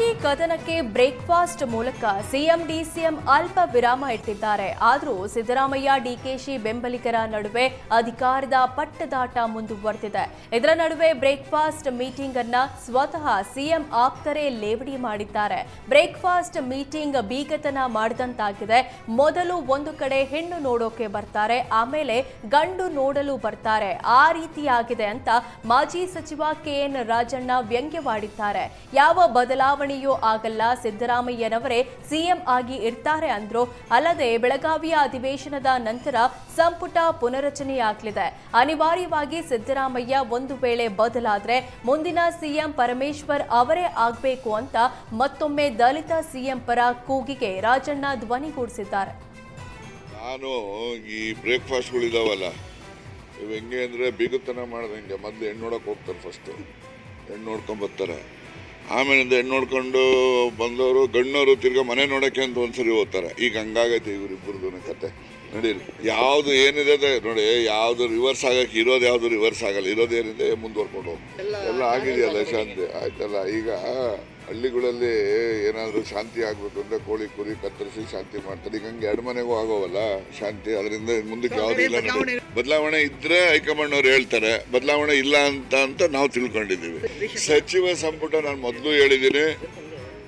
ಕುರ್ಚಿ ಕದನಕ್ಕೆ ಬ್ರೇಕ್ಫಾಸ್ಟ್ ಮೂಲಕ ಸಿಎಂ ಡಿಸಿಎಂ ಅಲ್ಪ ವಿರಾಮ ಇಟ್ಟಿದ್ದಾರೆ. ಆದರೂ ಸಿದ್ದರಾಮಯ್ಯ ಡಿಕೆಶಿ ಬೆಂಬಲಿಗರ ನಡುವೆ ಅಧಿಕಾರದ ಪಟ್ಟದಾಟ ಮುಂದುವರೆದಿದೆ. ಇದರ ನಡುವೆ ಬ್ರೇಕ್ಫಾಸ್ಟ್ ಮೀಟಿಂಗ್ ಅನ್ನ ಸ್ವತಃ ಸಿಎಂ ಆಪ್ತರೇ ಲೇವಡಿ ಮಾಡಿದ್ದಾರೆ. ಬ್ರೇಕ್ಫಾಸ್ಟ್ ಮೀಟಿಂಗ್ ಬೀಗತನ ಮಾಡಿದಂತಾಗಿದೆ. ಮೊದಲು ಒಂದು ಕಡೆ ಹೆಣ್ಣು ನೋಡೋಕೆ ಬರ್ತಾರೆ, ಆಮೇಲೆ ಗಂಡು ನೋಡಲು ಬರ್ತಾರೆ. ಆ ರೀತಿಯಾಗಿದೆ ಅಂತ ಮಾಜಿ ಸಚಿವ ಕೆಎನ್ ರಾಜಣ್ಣ ವ್ಯಂಗ್ಯವಾಡಿದ್ದಾರೆ. ಯಾವ ಬದಲಾವಣೆಯೂ ಆಗಲ್ಲ. ಸಿದ್ದರಾಮಯ್ಯನವರೇ ಸಿಎಂ ಆಗಿ ಇರ್ತಾರೆ ಅಂದ್ರು. ಅಲ್ಲದೆ ಬೆಳಗಾವಿಯ ಅಧಿವೇಶನದ ನಂತರ ಸಂಪುಟ ಪುನರಚನೆಯಾಗಲಿದೆ. ಅನಿವಾರ್ಯವಾಗಿ ಸಿದ್ದರಾಮಯ್ಯ ಒಂದು ವೇಳೆ ಬದಲಾದ್ರೆ ಮುಂದಿನ ಸಿಎಂ ಪರಮೇಶ್ವರ್ ಅವರೇ ಆಗಬೇಕು ಅಂತ ಮತ್ತೊಮ್ಮೆ ದಲಿತ ಸಿಎಂ ಪರ ಕೂಗಿಗೆ ರಾಜಣ್ಣ ಧ್ವನಿಗೂಡಿಸಿದ್ದಾರೆ. ನಾನು ಈ ಬ್ರೇಕ್ಫಾಸ್ಟ್ಗಳಿದಾವಲ್ಲ ಇವು ಹೆಂಗೆ ಅಂದರೆ ಬೀಗತನ ಮಾಡ್ದಂಗೆ. ಮೊದಲು ಹೆಣ್ಣು ನೋಡೋಕೆ ಹೋಗ್ತಾರೆ ಫಸ್ಟು. ಹೆಣ್ಣು ನೋಡ್ಕೊಂಡು ಬರ್ತಾರೆ. ಆಮೇಲಿಂದ ಹೆಣ್ಣು ನೋಡ್ಕೊಂಡು ಬಂದವರು ಗಣ್ಣವರು ತಿರ್ಗಾ ಮನೆ ನೋಡೋಕ್ಕೆ ಅಂತ ಒಂದ್ಸರಿ ಓದ್ತಾರೆ ಈಗ ಹಂಗಾಗೈತೆ ಇವರಿಬ್ಬರದು ಕತೆ. ನಡೀರಿ ಯಾವುದು ಏನಿದೆ ಅದೇ. ನೋಡಿ ಯಾವುದು ರಿವರ್ಸ್ ಆಗಕ್ಕೆ ಇರೋದು ಯಾವುದು ರಿವರ್ಸ್ ಆಗಲ್ಲ. ಇರೋದೇನಿದೆ ಮುಂದುವರ್ಕೊಂಡು ಹೋಗಿ ಎಲ್ಲ ಆಗಿದೆಯಲ್ಲ ಶಾಂತಿ. ಆಯ್ತಲ್ಲ ಈಗ ಹಳ್ಳಿಗಳಲ್ಲಿ ಏನಾದರೂ ಶಾಂತಿ ಆಗಬೇಕು ಅಂದ್ರೆ ಕೋಳಿ ಕುರಿ ಕತ್ತರಿಸಿ ಶಾಂತಿ ಮಾಡ್ತಾರೆ ಈಗ ಹಂಗೆ ಎರಡು ಮನೆಗೂ ಆಗೋವಲ್ಲ ಶಾಂತಿ ಅದರಿಂದ ಮುಂದಕ್ಕೆ ಯಾವುದೂ ಇಲ್ಲ ನೋಡಿ. ಬದಲಾವಣೆ ಇದ್ರೆ ಹೈಕಮಾಂಡ್ ಅವ್ರು ಹೇಳ್ತಾರೆ ಬದಲಾವಣೆ ಇಲ್ಲ ಅಂತ ಅಂತ ನಾವು ತಿಳ್ಕೊಂಡಿದ್ದೀವಿ ಸಚಿವ ಸಂಪುಟ ನಾನು ಮೊದಲು ಹೇಳಿದ್ದೀನಿ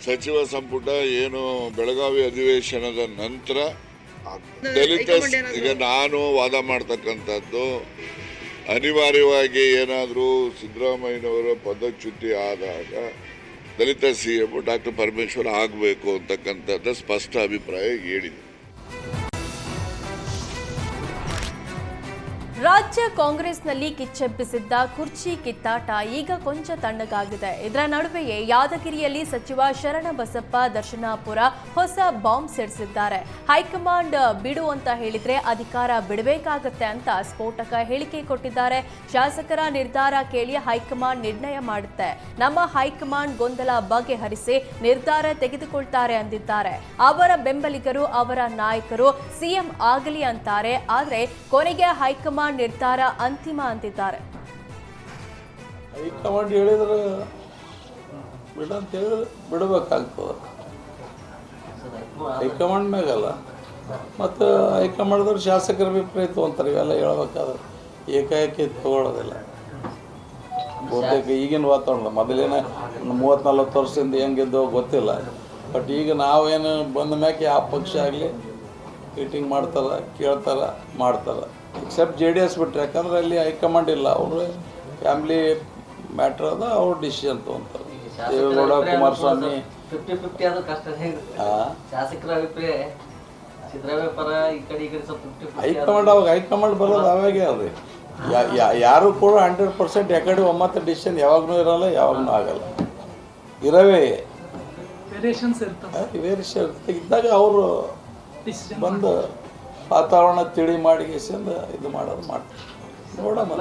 ಸಚಿವ ಸಂಪುಟ ಏನು ಬೆಳಗಾವಿ ಅಧಿವೇಶನದ ನಂತರ. ದಲಿತ ಈಗ ನಾನು ವಾದ ಮಾಡ್ತಕ್ಕಂಥದ್ದು ಅನಿವಾರ್ಯವಾಗಿ ಏನಾದರೂ ಸಿದ್ದರಾಮಯ್ಯನವರ ಪದಚ್ಯುತಿ ಆದಾಗ ದಲಿತ ಸಿ ಎಂ ಡಾಕ್ಟರ್ ಪರಮೇಶ್ವರ್ ಆಗಬೇಕು ಅಂತಕ್ಕಂಥದ್ದು ಸ್ಪಷ್ಟ ಅಭಿಪ್ರಾಯ ಹೇಳಿದೆ. ರಾಜ್ಯ ಕಾಂಗ್ರೆಸ್ನಲ್ಲಿ ಕಿಚ್ಚೆಬ್ಬಿಸಿದ್ದ ಕುರ್ಚಿ ಕಿತ್ತಾಟ ಈಗ ಕೊಂಚ ತಣ್ಣಗಾಗಿದೆ. ಇದರ ನಡುವೆಯೇ ಯಾದಗಿರಿಯಲ್ಲಿ ಸಚಿವ ಶರಣಬಸಪ್ಪ ದರ್ಶನಾಪುರ ಹೊಸ ಬಾಂಬ್ ಸಿಡಿಸಿದ್ದಾರೆ ಹೈಕಮಾಂಡ್ ಬಿಡು ಅಂತ ಹೇಳಿದ್ರೆ ಅಧಿಕಾರ ಬಿಡಬೇಕಾಗತ್ತೆ ಅಂತ ಸ್ಫೋಟಕ ಹೇಳಿಕೆ ಕೊಟ್ಟಿದ್ದಾರೆ. ಶಾಸಕರ ನಿರ್ಧಾರ ಕೇಳಿ ಹೈಕಮಾಂಡ್ ನಿರ್ಣಯ ಮಾಡುತ್ತೆ. ನಮ್ಮ ಹೈಕಮಾಂಡ್ ಗೊಂದಲ ಬಗೆಹರಿಸಿ ನಿರ್ಧಾರ ತೆಗೆದುಕೊಳ್ತಾರೆ ಅಂದಿದ್ದಾರೆ. ಅವರ ಬೆಂಬಲಿಗರು, ಅವರ ನಾಯಕರು ಸಿಎಂ ಆಗಲಿ ಅಂತಾರೆ, ಆದರೆ ಕೊನೆಗೆ ಹೈಕಮಾಂಡ್ ನಿರ್ಧಾರ ಅಂತಿಮ ಅಂತಿದ್ದಾರೆ. ಹೈಕಮಾಂಡ್ ಹೇಳಿದ್ರೆ ಬಿಡಂತೇಳಿ ಬಿಡಬೇಕಾಗ್ತದೆ. ಹೈಕಮಾಂಡ್ ಮ್ಯಾಗಲ್ಲ. ಮತ್ತು ಹೈಕಮಾಂಡ್ದವ್ರು ಶಾಸಕರ ಅಭಿಪ್ರಾಯ ತೊಗೊಂತಾರೆ, ಇವೆಲ್ಲ ಹೇಳ್ಬೇಕಾದ್ರೆ ಏಕಾಏಕಿ ತಗೊಳ್ಳೋದಿಲ್ಲ. ಬಹುತೇಕ ಈಗಿನ ವಾತಾವರಣ, ಮೊದಲೇನ ಮೂವತ್ತು ನಲ್ವತ್ತು ವರ್ಷದಿಂದ ಹೆಂಗಿದ್ದೋ ಗೊತ್ತಿಲ್ಲ. ಬಟ್ ಈಗ ನಾವೇನು ಬಂದ ಮ್ಯಾಕೆ ಯಾವ ಪಕ್ಷ ಆಗಲಿ ಮೀಟಿಂಗ್ ಮಾಡ್ತಾರೆ, ಕೇಳ್ತಾರೆ, ಮಾಡ್ತಾರೆ. ಎಕ್ಸೆಪ್ಟ್ ಜೆ ಡಿ ಎಸ್ ಬಿಟ್ಟರೆ ಯಾಕಂದ್ರೆ ಅಲ್ಲಿ ಹೈಕಮಾಂಡ್ ಇಲ್ಲ. ಅವರು ಫ್ಯಾಮ್ಲಿ ಮ್ಯಾಟ್ರ್ ಅದ ಅವ್ರ ಡಿಸಿಷನ್ ತೊಗೊಂತಾರೆ. ದೇವೇಗೌಡ ಕುಮಾರಸ್ವಾಮಿ. ಫಿಫ್ಟಿ ಫಿಫ್ಟಿ ಆದ್ರೆ ಕಷ್ಟ ಆ, ಶಾಸಕರ ಅಭಿಪ್ರಾಯ ಸಿದ್ದರಾಮಯ್ಯ ಪರ ಈ ಕಡೆ ಈ ಕಡೆ ಸ್ವಲ್ಪ ಫಿಫ್ಟಿ ಫಿಫ್ಟಿ ಹೈಕಮಾಂಡ್ ಅವಾಗ ಹೈಕಮಾಂಡ್ ಬರೋದು ಅವಾಗೆ ಅದು. ಯಾ- ಯಾ- ಯಾರು ಕೂಡ ಹಂಡ್ರೆಡ್ ಪರ್ಸೆಂಟ್ ಯಾಕಡೆ ಒಮ್ಮತ ಡಿಸಿಷನ್ ಯಾವಾಗಲೂ ಇರಲ್ಲ ಯಾವಾಗಲೂ ಆಗಲ್ಲ. ಇರವೇ. ವೇರಿಯೇಷನ್ಸ್ ಇರ್ತವೆ. ವೇರಿಯೇಷನ್ ಇದ್ದಾಗ ಅವರು ಡಿಸಿಷನ್ ಬಂದು ವಾತಾವರಣ ತಿಳಿ ಮಾಡಿ ಗೆಸಿಂದ ಇದು ಮಾಡೋದು ಮಾಡ್ತಾರೆ. ನೋಡಮ್ಮ.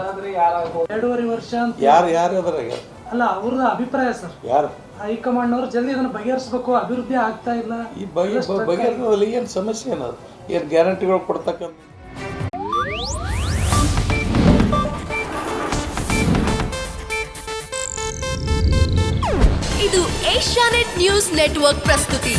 ಎರಡೂವರೆ ವರ್ಷ ಅಂತ ಯಾರು ಯಾರು ಅದ್ರಾಗ? ಅಲ್ಲ ಅವ್ರ ಅಭಿಪ್ರಾಯ ಸರ್. ಯಾರು? ಹೈಕಮಾಂಡ್ ಅವರು ಜಲ್ದಿ ಇದನ್ನ ಬಗೆಹರಿಸಬೇಕು ಅಭಿವೃದ್ಧಿ ಆಗ್ತಾ ಇಲ್ಲ. ಈ ಬಗೆ ಬಗೆಹರಿಸೋದ್ರಲ್ಲಿ ಏನು ಸಮಸ್ಯೆ ಏನದು ಏನು ಗ್ಯಾರಂಟಿಗಳು ಕೊಡ್ತಕ್ಕಂಥ ಇದು ಏಷ್ಯಾನೆಟ್ ನ್ಯೂಸ್ ನೆಟ್ವರ್ಕ್ ಪ್ರಸ್ತುತಿ.